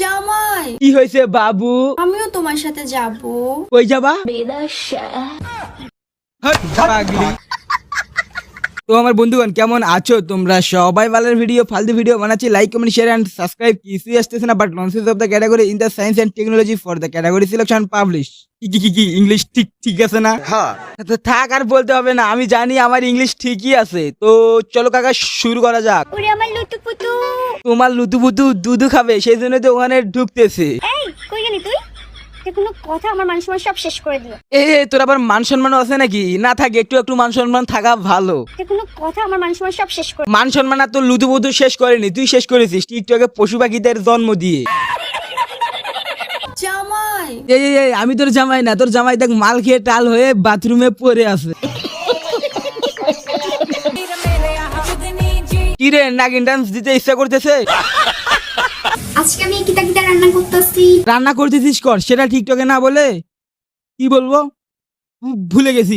জামাই। কি হয়েছে বাবু? আমিও তোমার সাথে যাব। কই যাবা? পাগলি। তো আমার বন্ধুগণ কেমন আছো? তোমরা সবাই ভালোর ভিডিও ফালতু ভিডিও বানাচ্ছি। Like comment share and subscribe কিছুই আসতেছে না but launches of the category in the science and technology for the category selection publish কি কি কি কি? ইংলিশ ঠিক ঠিক আছে না? তো থাক আর বলতে হবে না আমি জানি আমার ইংলিশ ঠিকই আছে। তো চলো কাকা শুরু করা যাক। ওরে লুতু পুতু। তোমার লুতুপুতু দুধু খাবে সেই জন্য তো ওখানে ঢুকতেছে। এই কই গেলি তুই? তুই কোনো কথা আমার মানুষ মানুষ সব শেষ করে দিল। এ তোর আবার মান সম্মান আছে নাকি? না থাকে একটু একটু মান সম্মান থাকা ভালো। কোনো কথা আমার মানুষ মানুষ সব শেষ করে মান সম্মান আর তোর শেষ করেনি তুই শেষ করেছিস টিকটকে পশু পাখিদের জন্ম দিয়ে। জামাই! এই এই, এই, আমি তোর জামাই না তোর জামাই দেখ মাল খেয়ে টাল হয়ে বাথরুমে পড়ে আছে। কিরে নাগিন ডান্স দিতে ইচ্ছা করতেছে? আজকে আমি কিতা কিতা রান্না করতেছি। রান্না করতেছিস কর সেটা টিকটকে না বলে কি বলব? ভুলে গেছি।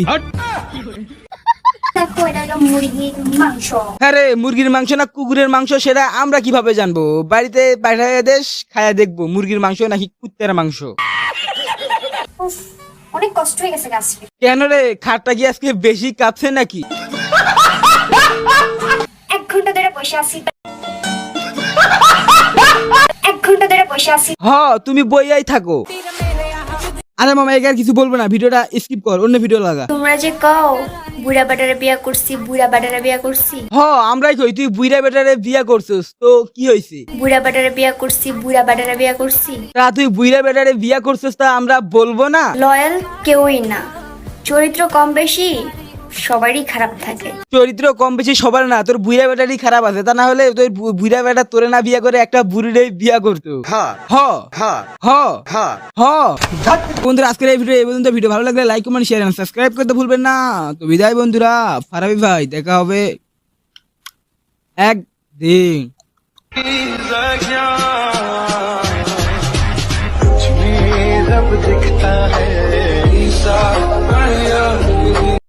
দেখো এটা হলো মুরগির মাংস। হ্যাঁ মুরগির মাংস না কুকুরের মাংস সেটা আমরা কীভাবে জানব? বাড়িতে পাঠায় দেশ খায়া দেখব মুরগির মাংস নাকি কুত্তের মাংস? উফ, অনেক কষ্ট হয়ে গেছে আজকে কেন রে খাটটা কি আজকে বেশি কাঁপছে নাকি? এক ঘণ্টা ধরে বসে আছি। বসে আছি। হ তুমি বইয়াই থাকো। আরে মামা একে আর কিছু বলব না ভিডিওটা স্কিপ কর অন্য ভিডিও লাগা। তোমরা যে কও বুড়া বাটারে বিয়া করছি বুড়া বাটারে বিয়া করছি। হ আমরাই কই তুই বুইরা বেটারে বিয়া করছিস তো কি হয়েছে বুড়া বাটারে বিয়া করছি বুড়া বাটারে বিয়া করছি। তা তুই বুইরা বেটারে বিয়া করছিস তা আমরা বলব না? লয়াল কেউই না। চরিত্র কম বেশি সবারই খারাপ থাকে। চরিত্র কম বেশি সবার না তোর বুইরা বেটারই খারাপ আছে। তা না হলে তোর বু- বুইরা বেটা তোরে না বিয়া করে একটা বুড়িরে বিয়া করতো। হ হ হ বন্ধুরা আজকের এই ভিডিও এই পর্যন্ত ভিডিও ভালো লাগলে like comment share and subscribe করতে ভুলবেন না। তো বিদায় বন্ধুরা ফারাবি ভাই দেখা হবে একদিন।